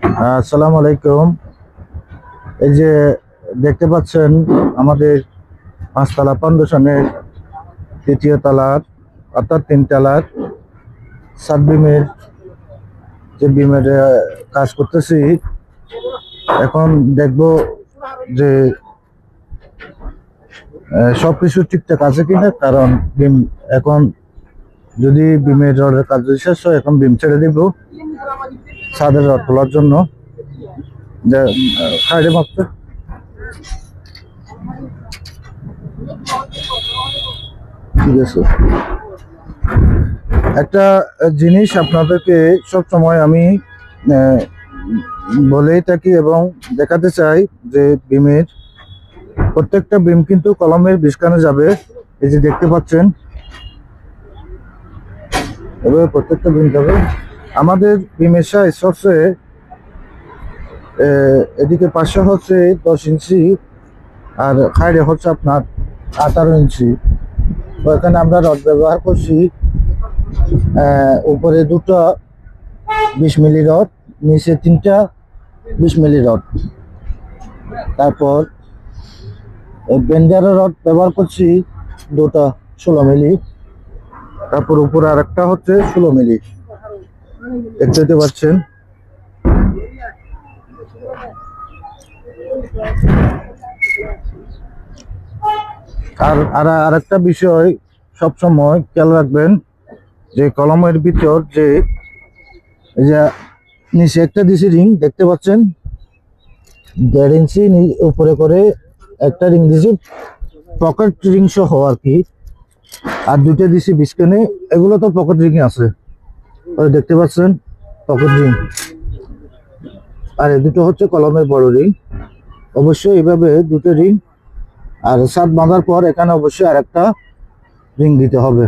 আসসালামু আলাইকুম এই যে দেখতে পাচ্ছেন আমাদের পাঁচতলা ফাউন্ডেশনের তৃতীয় তলার অর্থাৎ তিন তলার সাত বিমের যে বিমের কাজ করতেছি। এখন দেখব যে আহ, সবকিছু ঠিকঠাক আছে কিনা কারণ বিম এখন যদি বিমের রডের কাজ শেষ হয় এখন বিম ছেড়ে দিব। ছাদের রড তোলার জন্য একটা জিনিস আপনাদেরকে সব সময় আমি বলেই থাকি এবং দেখাতে চাই যে বিমের প্রত্যেকটা বিম কিন্তু কলমের বিষখানে যাবে। এই যে দেখতে পাচ্ছেন, এভাবে প্রত্যেকটা বিম যাবে। আমাদের হচ্ছে আহ, এদিকে পাঁচশো হচ্ছে দশ ইঞ্চি আর হাইডে হচ্ছে আপনার আঠারো ইঞ্চি। তো এখানে আমরা রড ব্যবহার করছি উপরে দুটো বিশ মিলি রড নিচে তিনটা বিশ মিলি রড। তারপর বেঞ্জারের রড ব্যবহার করছি দুটা ষোলো মিলি তারপর উপরে আরেকটা হচ্ছে ষোলো মিলি। দেখতে পাচ্ছেন। আর আর আরেকটা বিষয় সব সময় খেয়াল রাখবেন, যে কলমের ভিতর যে নিচে একটা দিছি রিং, দেখতে পাচ্ছেন? দেড় ইঞ্চি উপরে করে একটা রিং দিছি, পকেট রিং সহ আর কি। আর দুইটা দিছি বিস্কানে এগুলো তো পকেট রিং আছে। দেখতে পাচ্ছেন? পকেট রিং আর, দুটো হচ্ছে কলমের বড় রিং অবশ্যই এভাবে দুটো রিং আর সাত বাঁধার পর এখানে অবশ্যই আরেকটা রিং দিতে হবে।